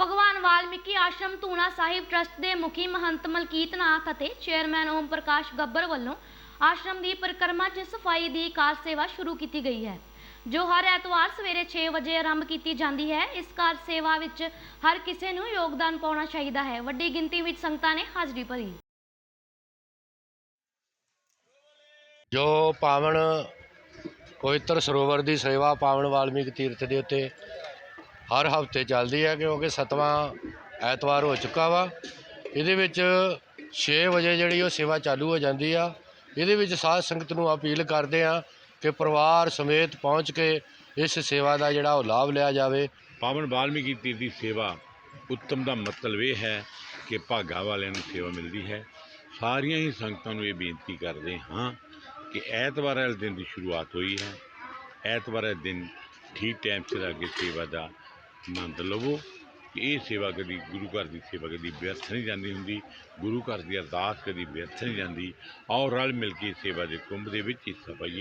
ਭਗਵਾਨ ਵਾਲਮੀਕੀ ਆਸ਼ਰਮ ਧੂਣਾ ਸਾਹਿਬ ਟਰਸਟ ਦੇ ਮੁਖੀ ਮਹੰਤ ਮਲਕੀਤ ਨਾਥ ਅਤੇ ਚੇਅਰਮੈਨ ਓਮ ਪ੍ਰਕਾਸ਼ ਗੱਬਰ ਵੱਲੋਂ ਆਸ਼ਰਮ ਦੀ ਪਰਿਕਰਮਾ 'ਚ ਸਫ਼ਾਈ ਦੀ ਕਾਰ ਸੇਵਾ ਸ਼ੁਰੂ ਕੀਤੀ ਗਈ ਹੈ, ਜੋ ਹਰ ਐਤਵਾਰ ਸਵੇਰੇ 6 ਵਜੇ ਆਰੰਭ ਕੀਤੀ ਜਾਂਦੀ ਹੈ। ਇਸ ਕਾਰ ਸੇਵਾ ਵਿੱਚ ਹਰ ਕਿਸੇ ਨੂੰ ਯੋਗਦਾਨ ਪਾਉਣਾ ਚਾਹੀਦਾ ਹੈ। ਵੱਡੀ ਗਿਣਤੀ ਵਿੱਚ ਸੰਗਤਾਂ ਨੇ ਹਾਜ਼ਰੀ ਭਰੀ। ਜੋ ਪਾਵਨ ਪਵਿੱਤਰ ਸਰੋਵਰ ਦੀ ਸੇਵਾ ਪਾਵਨ ਵਾਲਮੀਕ ਤੀਰਥ ਦੇ ਉੱਤੇ ਹਰ ਹਫ਼ਤੇ ਚੱਲਦੀ ਹੈ ਕਿਉਂਕਿ ਸਤਵਾਂ ਐਤਵਾਰ ਹੋ ਚੁੱਕਾ ਵਾ। ਇਹਦੇ ਵਿੱਚ 6 ਵਜੇ ਜਿਹੜੀ ਉਹ ਸੇਵਾ ਚਾਲੂ ਹੋ ਜਾਂਦੀ ਆ। ਇਹਦੇ ਵਿੱਚ ਸਾਧ ਸੰਗਤ ਨੂੰ ਅਪੀਲ ਕਰਦੇ ਆ ਕਿ ਪਰਿਵਾਰ ਸਮੇਤ ਪਹੁੰਚ ਕੇ ਇਸ ਸੇਵਾ ਦਾ ਜਿਹੜਾ ਉਹ ਲਾਭ ਲਿਆ ਜਾਵੇ। ਪਾਵਨ ਵਾਲਮੀਕੀ ਤੀਰਥ ਦੀ ਸੇਵਾ ਉੱਤਮ ਦਾ ਮਤਲਬ ਇਹ ਹੈ ਕਿ ਭਾਗਾ ਵਾਲਿਆਂ ਨੂੰ ਸੇਵਾ ਮਿਲਦੀ ਹੈ। ਸਾਰੀਆਂ ਹੀ ਸੰਗਤਾਂ ਨੂੰ ਇਹ ਬੇਨਤੀ ਕਰਦੇ ਹਾਂ ਕਿ ਐਤਵਾਰ ਵਾਲੇ ਦਿਨ ਦੀ ਸ਼ੁਰੂਆਤ ਹੋਈ ਹੈ। ਐਤਵਾਰ ਵਾਲੇ ਦਿਨ ਠੀਕ ਟਾਈਮ ਸਿਰ ਆ ਕੇ ਸੇਵਾ ਦਾ ਆਨੰਦ ਲਵੋ ਕਿ ਇਹ ਸੇਵਾ ਕਦੀ ਗੁਰੂ ਘਰ ਦੀ ਸੇਵਾ ਕਦੀ ਵਿਅਰਥ ਨਹੀਂ ਜਾਂਦੀ ਹੁੰਦੀ, ਗੁਰੂ ਘਰ ਦੀ ਅਰਦਾਸ ਕਦੀ ਵਿਅਰਥ ਨਹੀਂ ਜਾਂਦੀ। ਆਓ ਰਲ ਮਿਲ ਕੇ ਸੇਵਾ ਦੇ ਕੁੰਭ ਦੇ ਵਿੱਚ ਹਿੱਸਾ ਪਾਈਏ।